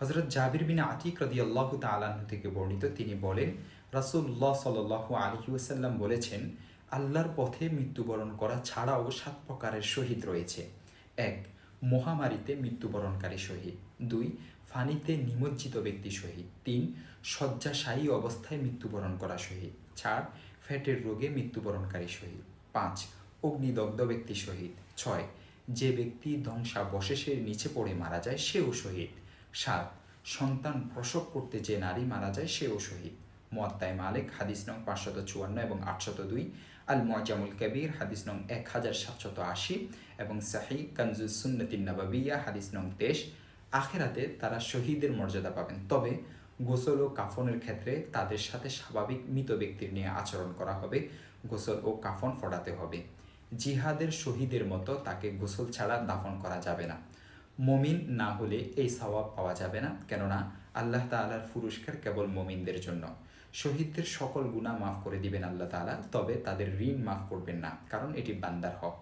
হজরত জাবির বিন আতিক রদি আল্লাহ তালাহ থেকে বর্ণিত তিনি বলেন রাসুল্লাহ সাল আলহি ওসাল্লাম বলেছেন, আল্লাহর পথে মৃত্যুবরণ করা ছাড়াও সাত প্রকারের শহীদ রয়েছে। এক, মহামারীতে মৃত্যুবরণকারী শহীদ। দুই, ফানিতে নিমজ্জিত ব্যক্তি শহীদ। তিন, শয্যাশায়ী অবস্থায় মৃত্যুবরণ করা শহীদ। চার, ফ্যাটের রোগে মৃত্যুবরণকারী শহীদ। পাঁচ, অগ্নিদগ্ধ ব্যক্তি শহীদ। ছয়, যে ব্যক্তি ধ্বংসাবশেষের নিচে পড়ে মারা যায় সেও শহীদ। সাত, সন্তান প্রসব করতে যে নারী মারা যায় সেও শহীদ। মোয়াত্তায় মালিক, হাদিস নং পাঁচশত চুয়ান্ন এবং আটশত দুই আল মোয়াজামুল কবির, হাদিস নং এক হাজার সাতশত আশি এবং সাহি সুন্নতিন নবাবিয়া, হাদিস নং তেইশ। আখেরাতে তারা শহীদের মর্যাদা পাবেন। তবে গোসল ও কাফনের ক্ষেত্রে তাদের সাথে স্বাভাবিক মৃত ব্যক্তির নিয়ে আচরণ করা হবে, গোসল ও কাফন ফোটাতে হবে। জিহাদের শহীদের মতো তাকে গোসল ছাড়া দাফন করা যাবে না। মমিন না হলে এই সওয়াব পাওয়া যাবে না। কেননা আল্লাহ তালার পুরস্কার কেবল মমিনদের জন্য। শহীদদের সকল গুণা মাফ করে দিবেন আল্লাহ তালা তবে তাদের ঋণ মাফ করবেন না, কারণ এটি বান্দার হক।